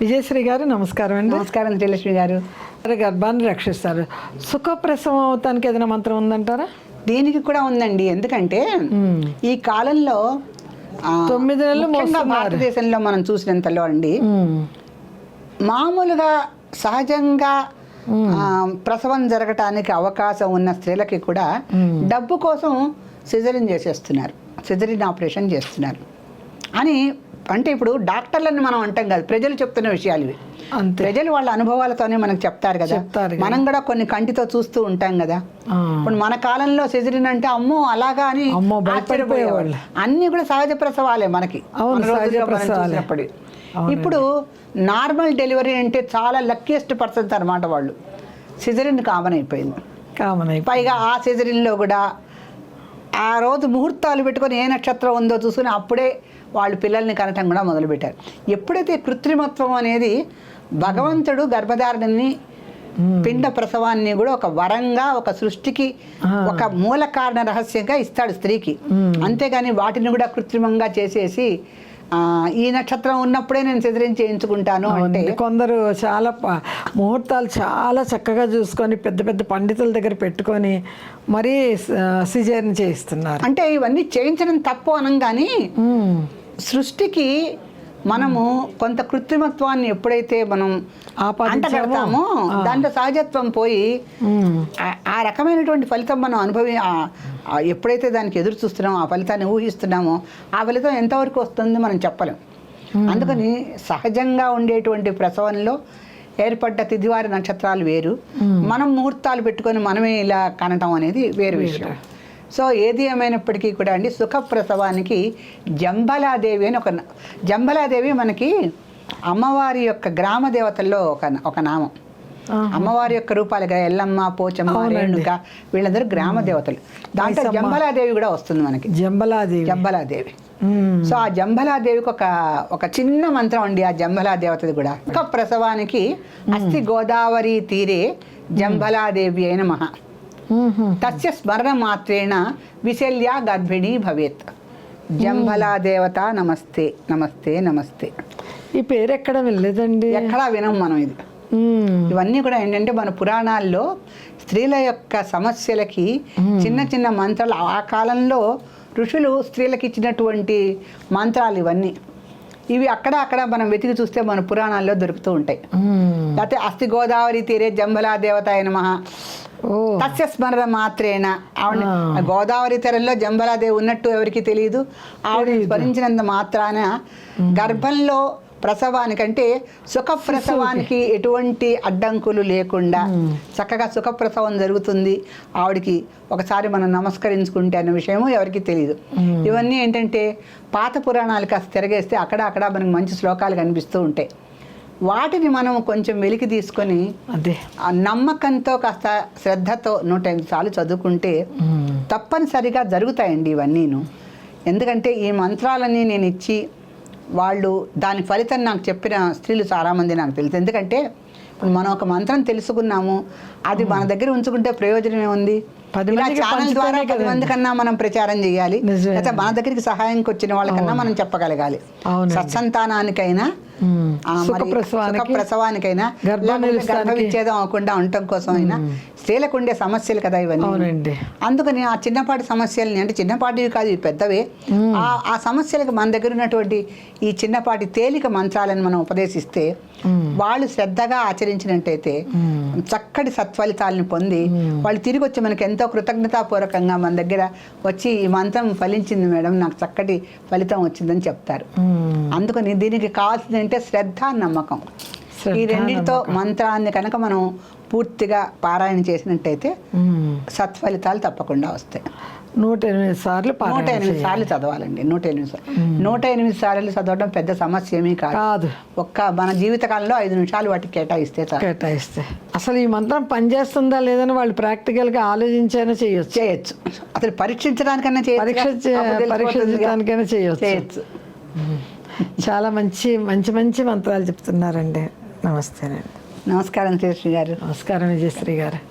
విజయశ్రీ గారు నమస్కారం అండి. నమస్కారం శ్రీలక్ష్మి గారు. గర్భాన్ని రక్షిస్తారు. సుఖప్రసవం అవటానికి ఏదైనా మంత్రం ఉందంటారా? దీనికి కూడా ఉందండి. ఎందుకంటే ఈ కాలంలో తొమ్మిది నెలలు. భారతదేశంలో మనం చూసినంతలో అండి మ్మ్. మామూలుగా సహజంగా ప్రసవం జరగటానికి అవకాశం ఉన్న స్త్రీలకి కూడా డబ్బు కోసం సిజరిన్ చేసేస్తున్నారు. సిజరిన్ ఆపరేషన్ చేస్తున్నారు. అని అంటే ఇప్పుడు డాక్టర్లను మనం అంటాం కాదు ప్రజలు చెప్తున్న విషయాలు ఇవి ప్రజలు వాళ్ళ అనుభవాలతోనే మనకు చెప్తారు కదా. మనం కూడా కొన్ని కంటితో చూస్తూ ఉంటాం కదా. ఇప్పుడు మన కాలంలో సిజరిన్ అంటే అమ్మో అలాగా అని భయపడిపోయేవాళ్ళు. అన్ని కూడా సహజ ప్రసవాలే మనకి. చూసినప్పుడు. ఇప్పుడు నార్మల్ డెలివరీ అంటే చాలా లక్కీయెస్ట్ పర్సన్స్ అనమాట వాళ్ళు సిజరిన్ కామన్ అయిపోయింది కామన్ అయిపోయి పైగా ఆ సిజరిన్లో కూడా ఆ రోజు ముహూర్తాలు పెట్టుకొని ఏ నక్షత్రం ఉందో చూసుకుని అప్పుడే వాళ్ళు పిల్లల్ని కనటం కూడా మొదలుపెట్టారు. ఎప్పుడైతే కృత్రిమత్వం అనేది భగవంతుడు గర్భధారణని పిండ ప్రసవాన్ని కూడా ఒక వరంగా ఒక సృష్టికి ఒక మూల కారణ రహస్యంగా ఇస్తాడు స్త్రీకి. అంతేగాని వాటిని కూడా కృత్రిమంగా చేసేసి ఈ నక్షత్రం ఉన్నప్పుడే నేను సిజరిన్ చేయించుకుంటాను అంటే. కొందరు చాలా ముహూర్తాలు చాలా చక్కగా చూసుకొని పెద్ద పెద్ద పండితుల దగ్గర పెట్టుకొని మరీ సిజేరిన్ చేయిస్తున్నారు. అంటే ఇవన్నీ చేయించడం తప్పు అనం కానీ మ్మ్. సృష్టికి మనము కొంత కృత్రిమత్వాన్ని ఎప్పుడైతే మనం అంటగడతామో దాంట్లో సహజత్వం పోయి. ఆ- రకమైనటువంటి ఫలితం మనం అనుభవి ఎప్పుడైతే దానికి ఎదురు చూస్తున్నామో ఆ ఫలితాన్ని ఊహిస్తున్నామో ఆ ఫలితం ఎంతవరకు వస్తుంది మనం చెప్పలేం. అందుకని సహజంగా ఉండేటువంటి ప్రసవంలో ఏర్పడ్డ తిదివారి నక్షత్రాలు వేరు. మనం ముహూర్తాలు పెట్టుకొని మనమే ఇలా కనటం అనేది వేరు. విషయం. సో ఏది ఏమైనప్పటికీ కూడా అండి సుఖ ప్రసవానికి జంబలాదేవి అని ఒక జంబలాదేవి మనకి అమ్మవారి యొక్క గ్రామ దేవతల్లో ఒక ఒక నామం. అమ్మవారి యొక్క రూపాలుగా ఎల్లమ్మ పోచమ్మ రేణుక వీళ్ళందరూ గ్రామ దేవతలు. దాంట్లో జంబలాదేవి కూడా వస్తుంది మనకి. జంబలాదేవి. జంబలాదేవి. సో ఆ జంబలాదేవికి ఒక ఒక చిన్న మంత్రం అండి ఆ జంబలా దేవతది కూడా. ఒక ప్రసవానికి అస్థి గోదావరి తీరే జంబలాదేవి అయిన మహా. తస్య స్మరణ మాత్రేణ విశల్య గర్భిణీ భవేత్. జంబలా దేవత నమస్తే నమస్తే నమస్తే. ఈ పేరు ఎక్కడ వెళ్ళలేదండి ఎక్కడా వినం మనం ఇది. ఇవన్నీ కూడా ఏంటంటే మన పురాణాల్లో స్త్రీల యొక్క సమస్యలకి చిన్న చిన్న మంత్రాలు ఆ కాలంలో ఋషులు స్త్రీలకు ఇచ్చినటువంటి మంత్రాలు ఇవన్నీ. ఇవి అక్కడ అక్కడ మనం వెతికి చూస్తే మన పురాణాల్లో దొరుకుతూ ఉంటాయి. లేకపోతే అస్థి గోదావరి తీరే జంబలా దేవత అయిన మహా తస్య స్మరణ మాత్రేన. ఆవిడ గోదావరి తెరల్లో జంబలాదేవి ఉన్నట్టు ఎవరికి తెలియదు ఆవిడ స్మరించినంత మాత్రాన గర్భంలో ప్రసవానికంటే సుఖ. ప్రసవానికి ఎటువంటి అడ్డంకులు లేకుండా చక్కగా సుఖ ప్రసవం జరుగుతుంది. ఆవిడకి ఒకసారి మనం నమస్కరించుకుంటే అన్న విషయము ఎవరికి తెలియదు ఇవన్నీ ఏంటంటే పాత పురాణాలు కాస్త తిరగేస్తే అక్కడ అక్కడ మనకు మంచి శ్లోకాలు కనిపిస్తూ ఉంటాయి. వాటిని మనం కొంచెం వెలికి తీసుకొని అదే. నమ్మకంతో కాస్త శ్రద్ధతో నూట ఎనిమిది సార్లు చదువుకుంటే. తప్పనిసరిగా జరుగుతాయండి ఇవన్నీను. ఎందుకంటే ఈ మంత్రాలన్నీ నేను ఇచ్చి వాళ్ళు దాని ఫలితం నాకు చెప్పిన స్త్రీలు చాలామంది నాకు తెలుసు. ఎందుకంటే ఇప్పుడు మనం ఒక మంత్రం తెలుసుకున్నాము అది మన దగ్గర ఉంచుకుంటే ప్రయోజనం ఏముంది పది ఛానల్ ద్వారా పది మంది కన్నా మనం ప్రచారం చేయాలి. లేకపోతే మన దగ్గరికి సహాయంకి వచ్చిన వాళ్ళకన్నా మనం చెప్పగలగాలి. సత్సంతానానికైనా ప్రసవానికైనా గర్భ లేకపోతే నిలుస్తానికి. గర్భ విచ్ఛేదం అవ్వకుండా ఉండటం కోసం అయినా స్త్రీలకు ఉండే సమస్యలు కదా ఇవన్నీ. అందుకని ఆ చిన్నపాటి సమస్యల్ని అంటే చిన్నపాటివి కాదు ఇవి పెద్దవే. ఆ ఆ సమస్యలకు మన దగ్గర ఉన్నటువంటి ఈ చిన్నపాటి తేలిక మంత్రాలను మనం ఉపదేశిస్తే వాళ్ళు శ్రద్ధగా ఆచరించినట్టయితే చక్కటి సత్ఫలితాలను పొంది వాళ్ళు తిరిగి వచ్చి మనకి ఎంతో కృతజ్ఞతాపూర్వకంగా మన దగ్గర వచ్చి ఈ మంత్రం ఫలించింది మేడం నాకు చక్కటి ఫలితం వచ్చిందని చెప్తారు. అందుకని దీనికి కావాల్సింది అంటే శ్రద్ధ నమ్మకం. ఈ రెండింటితో మంత్రాన్ని కనుక మనం పూర్తిగా పారాయణ చేసినట్టయితే. సత్ఫలితాలు తప్పకుండా వస్తాయి. నూట ఎనిమిది సార్లు నూట ఎనిమిది. సార్లు చదవాలండి నూట ఎనిమిది సార్లు. నూట ఎనిమిది సార్లు చదవడం పెద్ద సమస్య ఏమీ కాదు. ఒక్క మన జీవితకాలంలో ఐదు నిమిషాలు వాటికి కేటాయిస్తే కేటాయిస్తే. అసలు ఈ మంత్రం పనిచేస్తుందా లేదని వాళ్ళు ప్రాక్టికల్గా ఆలోచించైనా చేయొచ్చు. చేయొచ్చు. అసలు పరీక్షించడానికన్నా చేయొచ్చు. పరీక్ష పరీక్షించడానికైనా చేయొచ్చు. చేయొచ్చు. చాలా మంచి మంచి మంచి మంత్రాలు చెప్తున్నారండి. నమస్తేనండి నమస్కారం శ్రీ గారు. నమస్కారం విజయశ్రీ గారు.